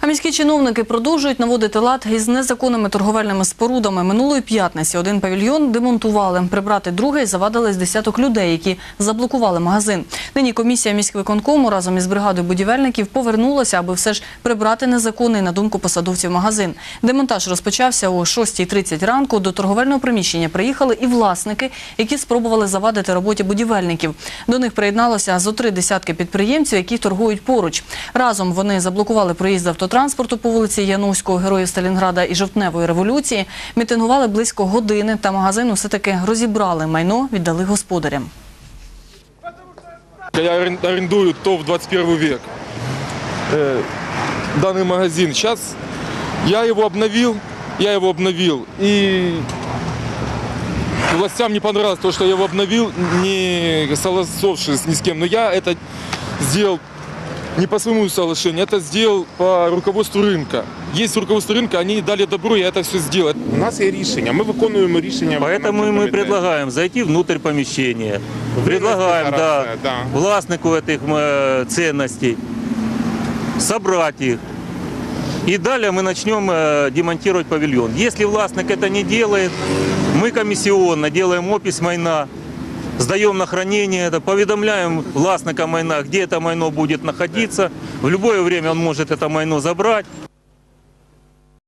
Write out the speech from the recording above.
А міські чиновники продовжують наводити лад із незаконними торговельними спорудами. Минулої п'ятниці один павільйон демонтували. Прибрати другий завадили з десяток людей, які заблокували магазин. Нині комісія міськвиконкому разом із бригадою будівельників повернулася, аби все ж прибрати незаконний на думку посадовців магазин. Демонтаж розпочався о 6.30 ранку. До торговельного приміщення приїхали і власники, які спробували завадити роботі будівельників. До них приєдналося зо три десятки підприємців, які торгують поруч. Разом вони заблокували проїзд автотранспорту по вулиці Яновського, Героїв Сталінграда і Жовтневої революції. Мітингували близько години, та магазин все-таки розібрали майно, віддали господарям. Я арен- арендую ТОВ 21 век. Э, Данный магазин. Сейчас я его обновил, я его обновил. И властям не понравилось то, что я его обновил, не согласовавшись ни с кем. Но я это сделал не по своему соглашению, это сделал по руководству рынка. Есть руководство рынка, они дали добро, я это все сделал. У нас є рішення, ми виконуємо рішення. Поэтому виконавчого мы комітету. предлагаем зайти внутрь помещения. Предлагаем, да, зараз, да. властнику этих э, ценностей собрать их. И далее мы начнем э, демонтировать павильон. Если властник это не делает, мы комиссионно делаем опись майна, сдаем на хранение это, поведомляем властника майна, где это майно будет находиться. В любое время он может это майно забрать